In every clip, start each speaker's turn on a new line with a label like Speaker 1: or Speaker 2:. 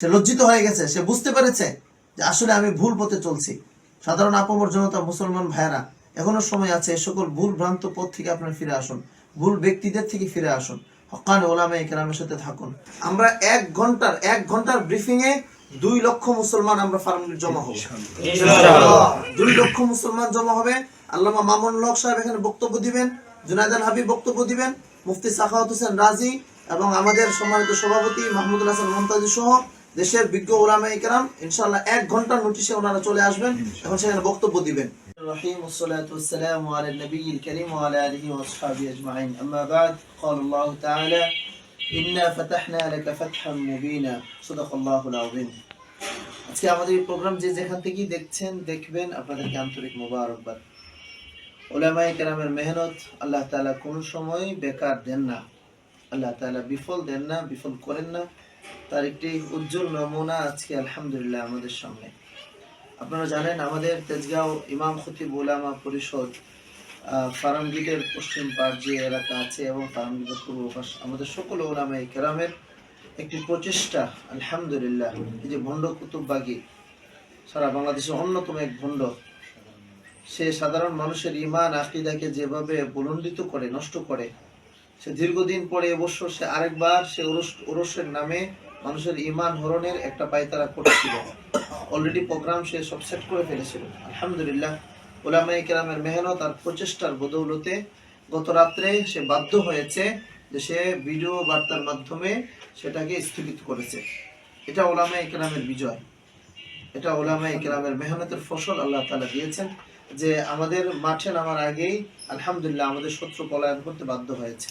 Speaker 1: সে লজ্জিত হয়ে গেছে সে বুঝতে পেরেছে যে আসলে আমি ভুল পথে চলছি। সাধারণ আপমর জনতা মুসলমান ভাইয়েরা এখনও সময় আছে সকল ভুল ভ্রান্ত পথ থেকে আপনারা ফিরে আসুন। ভুল ব্যক্তিদের থেকে ফিরে আসুন। হকান ওলামা কেরামের সাথে থাকুন। আমরা এক ঘণ্টার এক ঘণ্টার ব্রিফিং এ দুই লক্ষ মুসলমান আমরা ফার্মে জমা হব। দুই লক্ষ মুসলমান জমা হবে। আল্লামা মামুন হক সাহেব এখানে বক্তব্য দিবেন জুনায়দ আল হাবিব বক্তব্য দিবেন মুফতি সাখাওয়াত হোসেন রাজি এবং আমাদের সম্মানিত সভাপতি মাহমুদুল হাসান মমতাজি সহ দেশের বিজ্ঞ ওলামা ইকরাম ইনশাআল্লাহ এক ঘন্টার নোটিশে ওনারা চলে আসবেন এখন সেখানে বক্তব্য দিবেন الرحيم والصلاة والسلام على النبي الكريم وعلى آله وأصحابه أجمعين أما بعد قال الله تعالى إنا فتحنا لك فتحا مبينا صدق الله العظيم আজকে আমাদের এই প্রোগ্রাম যে যেখান থেকেই দেখছেন দেখবেন আপনাদেরকে আন্তরিক মোবারকবাদ ওলামায়ে কেরামের মেহনত আল্লাহ তাআলা কোন সময় বেকার দেন না আল্লাহ তাআলা বিফল দেন না বিফল করেন না তার একটি উজ্জ্বল নমুনা আজকে আলহামদুলিল্লাহ আমাদের সামনে। আপনারা জানেন, আমাদের তেজগাঁও ইমাম খতিব ওলামা পরিষদ ফারামগিটের পশ্চিম পাড় যে এলাকা আছে এবং ফারামগিটের পূর্ব পাশ, আমাদের সকল ওলামায়ে কেরামের একটি প্রচেষ্টা, আলহামদুলিল্লাহ, এই যে ভণ্ড কুতুববাগী সারা বাংলাদেশের অন্যতম এক ভণ্ড, সে সাধারণ মানুষের ইমান আকিদাকে যেভাবে বুলন্ডিত করে, নষ্ট করে সে দীর্ঘদিন পরে অবশ্য সে আরেকবার সে ওরসের নামে মানুষের ইমান হরণের একটা পায়তারা করছিল। অলরেডি প্রোগ্রাম সে সব সেট করে ফেলেছিল। আলহামদুলিল্লাহ ওলামাই কেরামের মেহনত আর প্রচেষ্টার বদৌলতে গত রাত্রে সে বাধ্য হয়েছে যে সে ভিডিও বার্তার মাধ্যমে সেটাকে স্থগিত করেছে। এটা ওলামাই কেরামের বিজয়। এটা ওলামাই কেরামের মেহনতের ফসল আল্লাহ তাআলা দিয়েছেন। যে আমাদের মাঠে নামার আগেই আলহামদুলিল্লাহ আমাদের শত্রু পলায়ন করতে বাধ্য হয়েছে।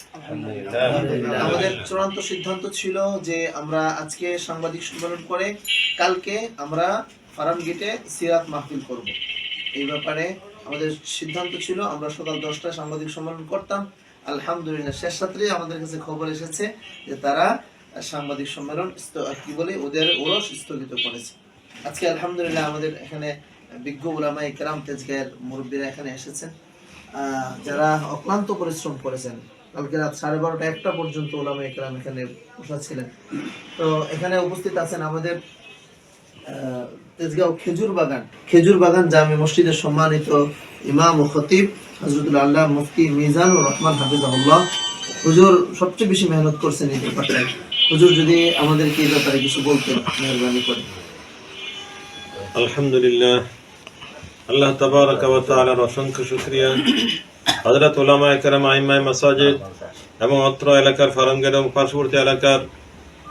Speaker 1: আমাদের চূড়ান্ত সিদ্ধান্ত ছিল যে আমরা আজকে সাংবাদিক সম্মেলন করে কালকে আমরা ফারাম গেটে সিরাত মাহফিল করব। এই ব্যাপারে আমাদের সিদ্ধান্ত ছিল আমরা সকাল দশটায় সাংবাদিক সম্মেলন করতাম। আলহামদুলিল্লাহ শেষ রাত্রে আমাদের কাছে খবর এসেছে যে তারা সাংবাদিক সম্মেলন কি বলে ওদের ওরস স্থগিত করেছে। আজকে আলহামদুলিল্লাহ আমাদের এখানে বিজ্ঞ ওলামা ইকরাম তেজগাঁয়ের মুরব্বীরা এখানে এসেছেন। যারা অক্লান্ত পরিশ্রম করেছেন, কালকে রাত সাড়ে বারোটা একটা পর্যন্ত ওলামা ইকরাম এখানে বসা ছিলেন। তো এখানে উপস্থিত আছেন আমাদের তেজগাঁও খেজুর বাগান। খেজুর বাগান জামে মসজিদের সম্মানিত ইমাম ও খতিব হজরতুল আল্লাহ মুফতি মিজানুর রহমান হাফিজাহুল্লাহ। হুজুর সবচেয়ে বেশি মেহনত করছেন এই ব্যাপারটায়। হুজুর যদি আমাদেরকে এই ব্যাপারে কিছু বলতেন, মেহরবানি করে
Speaker 2: আলহামদুলিল্লাহ আল্লাহ তাবারক ওয়া তাআলার অসংখ্য শুকরিয়া। হযরত উলামা একরাম আইমায়ে মাসাজিদ এবং অত্র এলাকার ফারামগের এবং পার্শ্ববর্তী এলাকার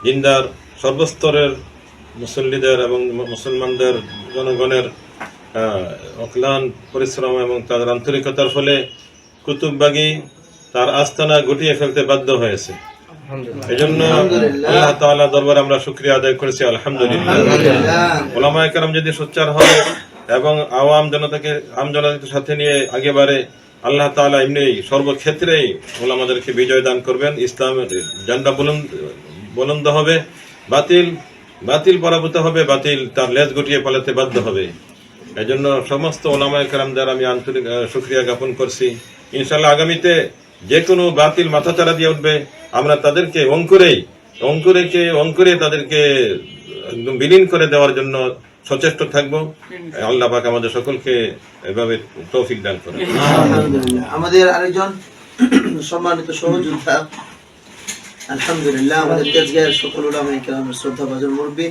Speaker 2: জিন্দার সর্বস্তরের মুসল্লিদের এবং মুসলমানদের জনগণের অক্লান পরিশ্রম এবং তাদের আন্তরিকতার ফলে কুতুববাগী তার আস্তানা গুটিয়ে ফেলতে বাধ্য হয়েছে। এজন্য আল্লাহ তাআলা দরবারে আমরা শুকরিয়া আদায় করেছি আলহামদুলিল্লাহ।
Speaker 1: আলহামদুলিল্লাহ।
Speaker 2: ওলামা একরাম যদি সোচ্চার হয় এবং আওয়াম জনতাকে আম জনতাকে সাথে নিয়ে আগে বাড়ে আল্লাহ তাআলা এমনি সর্বক্ষেত্রেই ওলামাদেরকে বিজয় দান করবেন। ইসলামের জান্ডা বুলন্দ হবে বাতিল বাতিল পরাভূত হবে বাতিল তার লেজ গুটিয়ে পালাতে বাধ্য হবে। এই জন্য সমস্ত ওলামা একরামদের আমি আন্তরিক আহ, শুকরিয়া জ্ঞাপন করছি। ইনশাল্লাহ আগামীতে যে কোনো বাতিল মাথাচাড়া দিয়ে উঠবে আমরা তাদেরকে অঙ্কুরেই অঙ্কুরেকে অঙ্কুরে তাদেরকে একদম বিলীন করে দেওয়ার জন্য সচেষ্ট থাকব। আল্লাহ পাক আমাদের সকলকে এভাবে তৌফিক দান করে
Speaker 1: আমাদের আরেকজন সম্মানিত সহযোদ্ধা। আলহামদুলিল্লাহ আমাদের তেজগাঁয়ের সকল উলামা ইকরামের শ্রদ্ধা ভাজন মুরব্বী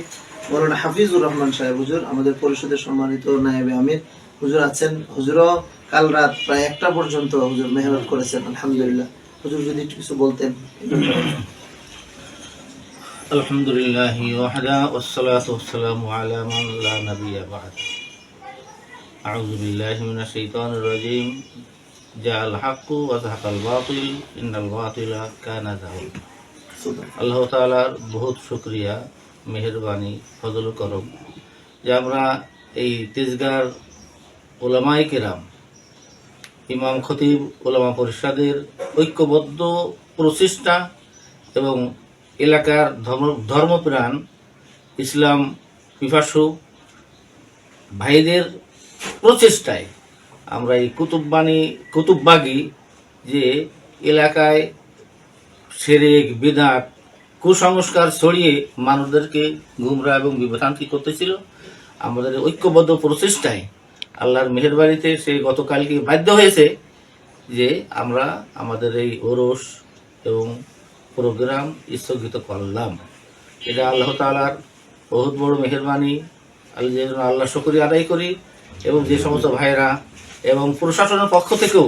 Speaker 1: মৌলানা হাফিজুর রহমান সাহেব হুজুর আমাদের পরিষদের সম্মানিত নায়েবে আমির হুজুর আছেন। হুজুরও কাল রাত প্রায় একটা পর্যন্ত হুজুর মেহনত করেছেন আলহামদুলিল্লাহ। হুজুর যদি কিছু বলতেন।
Speaker 3: الحمد لله وحده والصلاة والسلام على من لا نبي بعد أعوذ بالله من الشيطان الرجيم جاء الحق وزهق الباطل إن الباطل كان زهوقا আল্লাহ তালার বহুত শুক্রিয়া মেহরবানি ফজল করম যে আমরা এই তেজগার ওলামাই কেরাম ইমাম খতিব ওলামা পরিষদের ঐক্যবদ্ধ প্রচেষ্টা এবং এলাকার ধর্ম, ধর্মপ্রাণ, ইসলাম পিপাসু ভাইদের প্রচেষ্টায় আমরা এই কুতুববাণী, কুতুববাগি যে এলাকায় সেরেক, বিদাত, কুসংস্কার ছড়িয়ে মানুষদেরকে গুমরা এবং বিভ্রান্তি করতেছিল, আমাদের ঐক্যবদ্ধ প্রচেষ্টায় আল্লাহর মেহেরবাড়িতে সে গতকালকে বাধ্য হয়েছে যে আমরা আমাদের এই ওরস এবং প্রোগ্রাম স্থগিত করলাম। এটা আল্লাহ তালার বহুত বড় মেহরবানি। আল্লাহ আল্লাহ শুকরি আদায় করি এবং যে সমস্ত ভাইরা এবং প্রশাসনের পক্ষ থেকেও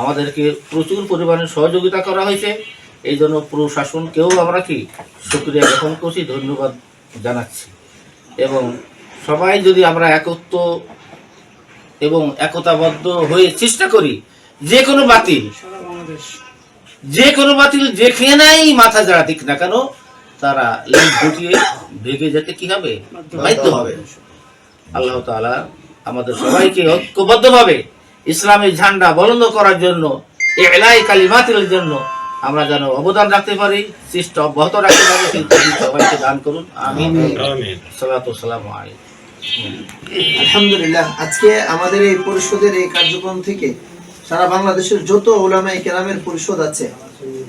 Speaker 3: আমাদেরকে প্রচুর পরিমাণে সহযোগিতা করা হয়েছে। এই জন্য প্রশাসনকেও আমরা কি শুক্রিয়া জ্ঞাপন করছি, ধন্যবাদ জানাচ্ছি। এবং সবাই যদি আমরা একত্র এবং একতাবদ্ধ হয়ে চেষ্টা করি, যে কোনো বাতিল। যে কোনো বাতিল যেখানেই মাথা যারা দিক না কেন তারা লেজ গুটিয়ে ভেগে যেতে কি হবে? বাধ্য হবে। আল্লাহ তাআলা আমাদের সবাইকে ঐক্যবদ্ধভাবে ইসলামের ঝান্ডা বলন্দ করার জন্য এলাই কালিমাতির জন্য আমরা যেন অবদান রাখতে পারি চেষ্টা অব্যাহত রাখতে পারি কিন্তু সবাইকে দান করুন। আমি সালাম
Speaker 1: আলহামদুলিল্লাহ আজকে আমাদের এই পরিষদের এই কার্যক্রম থেকে সারা বাংলাদেশের যত ওলামাই কেরামের পরিষদ আছে,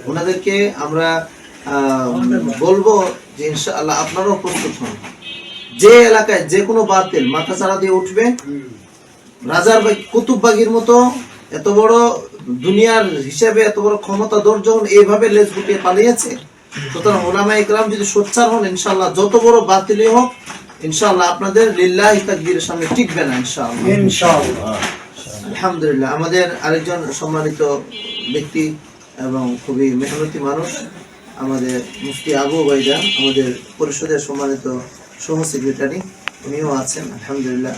Speaker 1: ওনাদেরকে আমরা বলব যে ইনশাআল্লাহ আপনারাও প্রস্তুত হন। যে এলাকায় যে কোনো বাতিল মাথা চাড়া দিয়ে উঠবে, রাজার বাগ কুতুববাগির মতো এত বড় দুনিয়ার হিসেবে এত বড় ক্ষমতা দর যখন এইভাবে লেজ গুটিয়ে পালিয়েছে। সুতরাং ওলামা ইকরাম যদি সোচ্চার হন, ইনশাআল্লাহ যত বড় বাতিলই হোক, ইনশাআল্লাহ আপনাদের লিল্লাহি তাকবীরের সামনে টিকবে না ইনশাআল্লাহ। আলহামদুলিল্লাহ, আমাদের আরেকজন সম্মানিত ব্যক্তি এবং খুবই মেহনতি মানুষ, আমাদের মুফতি আবু বাইদা আমাদের পরিষদের সম্মানিত সহ সেক্রেটারি উনিও আছেন, আলহামদুলিল্লাহ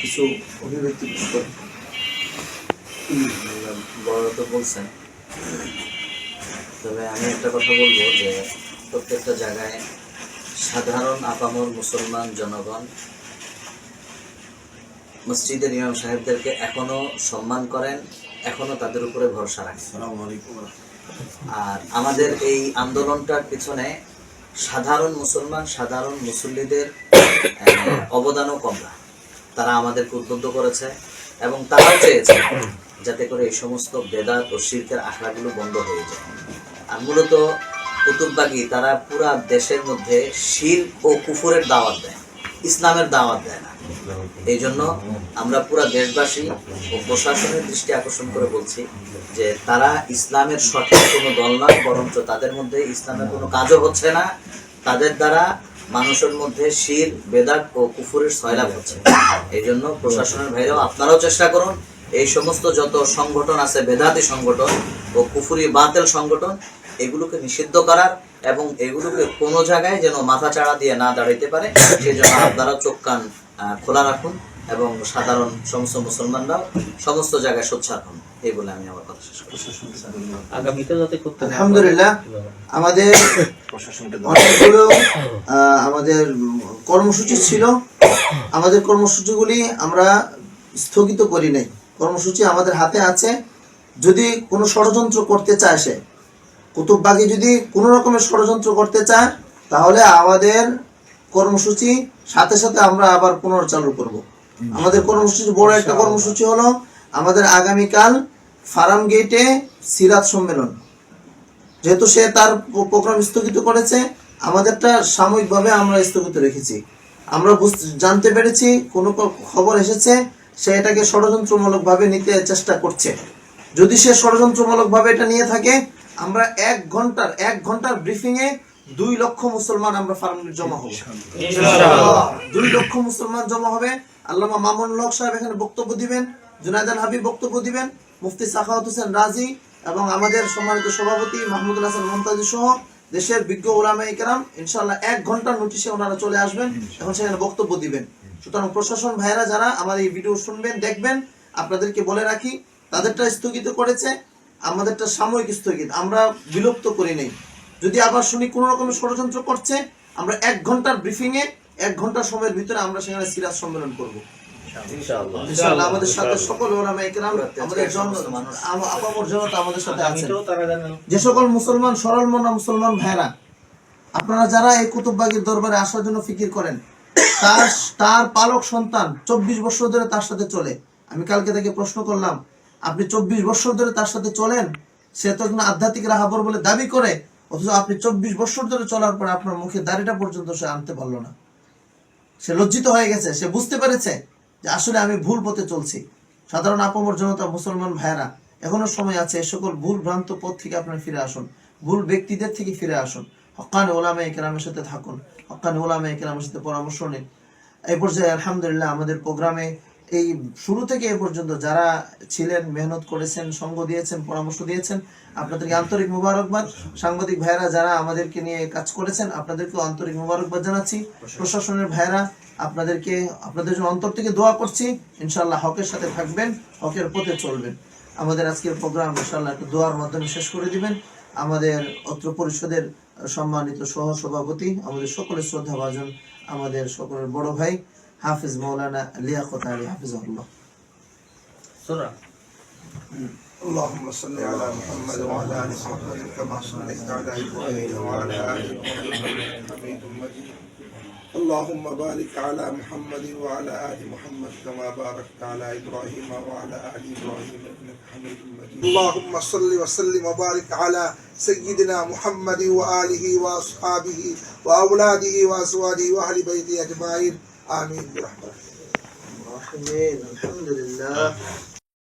Speaker 1: কিছু অভিব্যক্তি করেন।
Speaker 4: বলছেন। তবে আমি একটা কথা বলব যে প্রত্যেকটা জায়গায় সাধারণ আপামর মুসলমান জনগণ মসজিদের ইমাম সাহেবদেরকে এখনও সম্মান করেন এখনও তাদের উপরে ভরসা রাখেন। আর আমাদের এই আন্দোলনটার পিছনে সাধারণ মুসলমান সাধারণ মুসল্লিদের অবদানও কম না। তারা আমাদেরকে উদ্বুদ্ধ করেছে এবং তারাও চেয়েছে যাতে করে এই সমস্ত বেদাত ও শিল্পের আখড়াগুলো বন্ধ হয়ে যায়। আর মূলত কুতুববাগি তারা পুরা দেশের মধ্যে শির ও কুফুরের দাওয়াত দেয় ইসলামের দাওয়াত দেয় না। এই জন্য আমরা পুরা দেশবাসী ও প্রশাসনের দৃষ্টি আকর্ষণ করে বলছি যে তারা ইসলামের সঠিক কোনো দল নয়, বরঞ্চ তাদের মধ্যে ইসলামের কোনো কাজও হচ্ছে না। তাদের দ্বারা মানুষের মধ্যে শির, বেদাত ও কুফুরের সয়লাভ হচ্ছে। এই জন্য প্রশাসনের ভাইরাও আপনারাও চেষ্টা করুন, এই সমস্ত যত সংগঠন আছে, বেদাতি সংগঠন ও কুফুরি বাতেল সংগঠন, এগুলোকে নিষিদ্ধ করার এবং এগুলোকে কোনো জায়গায় যেন মাথা চাড়া দিয়ে না দাঁড়াইতে পারে সেই জন্য আপনারা চোখ কান খোলা রাখুন এবং সাধারণ সমস্ত মুসলমানরাও সমস্ত জায়গায় সোচ্চার হন এই বলে আমি আমার কথা শেষ করছি।
Speaker 3: আগামীতে যাতে করতে
Speaker 1: আলহামদুলিল্লাহ আমাদের অনেকগুলো আমাদের কর্মসূচি ছিল। আমাদের কর্মসূচিগুলি আমরা স্থগিত করি নাই। কর্মসূচি আমাদের হাতে আছে। যদি কোনো ষড়যন্ত্র করতে চায় সে কুতুববাগি যদি কোনো রকমের ষড়যন্ত্র করতে চায় তাহলে আমাদের কর্মসূচি সাথে সাথে আমরা আবার পুনর্চালু করব। আমাদের কর্মসূচি বড় একটা কর্মসূচি হলো আমাদের আগামীকাল ফার্ম গেটে সিরাত সম্মেলন। যেহেতু সে তার প্রোগ্রাম স্থগিত করেছে আমাদেরটা সাময়িকভাবে আমরা স্থগিত রেখেছি। আমরা বুঝ- জানতে পেরেছি কোনো খবর এসেছে সে এটাকে ষড়যন্ত্রমূলক ভাবে নিতে চেষ্টা করছে। যদি সে ষড়যন্ত্রমূলক ভাবে এটা নিয়ে থাকে আমরা এক ঘণ্টার এক ঘণ্টার ব্রিফিং এ দুই লক্ষ মুসলমান আমরা ফার্মে জমা হব। দুই লক্ষ মুসলমান জমা হবে। আল্লামা মামুন হক সাহেব এখানে বক্তব্য দিবেন জুনায়দান হাবিব বক্তব্য দিবেন মুফতি সাখাওয়াত হোসেন রাজি এবং আমাদের সম্মানিত সভাপতি মাহমুদুল হাসান মমতাজি সহ দেশের বিজ্ঞ ওলামা ইকরাম। ইনশাআল্লাহ এক ঘণ্টার নোটিশে ওনারা চলে আসবেন এখন সেখানে বক্তব্য দিবেন। সুতরাং প্রশাসন ভাইরা যারা আমার এই ভিডিও শুনবেন দেখবেন আপনাদেরকে বলে রাখি তাদেরটা স্থগিত করেছে আমাদেরটা সাময়িক স্থগিত আমরা বিলুপ্ত করি নেই। যদি আবার শুনি কোন রকমের ষড়যন্ত্র করছে আমরা এক ঘণ্টার ব্রিফিং এ এক ঘণ্টা সময়ের ভিতরে আমরা সেখানে সিরাজ সম্মেলন করব। আমাদের সাথে সকল আমাদের জনতা আমাদের সাথে আছেন। যে সকল মুসলমান সরল মনা মুসলমান ভাইরা আপনারা যারা এই কুতুববাগির দরবারে আসার জন্য ফিকির করেন তার তার পালক সন্তান চব্বিশ বছর ধরে তার সাথে চলে। আমি কালকে তাকে প্রশ্ন করলাম আপনি চব্বিশ বছর ধরে তার সাথে চলেন সে তো আধ্যাত্মিক রাহাবর বলে দাবি করে অথচ আপনি চব্বিশ বছর ধরে চলার পর আপনার মুখে দাড়িটা পর্যন্ত সে আনতে পারল না। সে লজ্জিত হয়ে গেছে, সে বুঝতে পেরেছে যে আসলে আমি ভুল পথে চলছি। সাধারণ আপমর জনতা, মুসলমান ভাইরা এখনও সময় আছে সকল ভুল ভ্রান্ত পথ থেকে আপনার ফিরে আসুন। ভুল ব্যক্তিদের থেকে ফিরে আসুন। হকানে ওলামা একরামের সাথে থাকুন। হকানে ওলামা একরামের সাথে পরামর্শ নিন। এই পর্যায়ে আলহামদুলিল্লাহ আমাদের প্রোগ্রামে এই শুরু থেকে এ পর্যন্ত যারা ছিলেন, মেহনত করেছেন, সঙ্গ দিয়েছেন, পরামর্শ দিয়েছেন, আপনাদেরকে আন্তরিক মুবারকবাদ। সাংবাদিক ভাইরা যারা আমাদেরকে নিয়ে কাজ করেছেন, আপনাদেরকেও আন্তরিক মুবারকবাদ জানাচ্ছি। প্রশাসনের ভাইরা আপনাদেরকে, আপনাদের জন্য অন্তর থেকে দোয়া করছি। ইনশাল্লাহ হকের সাথে থাকবেন, হকের পথে চলবেন। আমাদের আজকের প্রোগ্রাম ইনশাল্লাহ একটু দোয়ার মাধ্যমে শেষ করে দিবেন। আমাদের অত্র পরিষদের সম্মানিত সহ সভাপতি আমাদের সকলের শ্রদ্ধা ভাজন আমাদের সকলের বড় ভাই হাফিজ মৌলানা লিয়াকত আলী হাফিজুল্লাহ
Speaker 5: اللهم صل على محمد وعلى ال محمد كما صليت على ابراهيم وعلى ال ابراهيم حميد مجيد اللهم بارك على محمد وعلى ال محمد كما باركت على ابراهيم وعلى ال ابراهيم انك حميد مجيد اللهم صل وسلم وبارك على سيدنا محمد واله واصحابه واولاده وازواجه واهل بيته اجمعين آمين برحمتك.
Speaker 1: الحمد لله.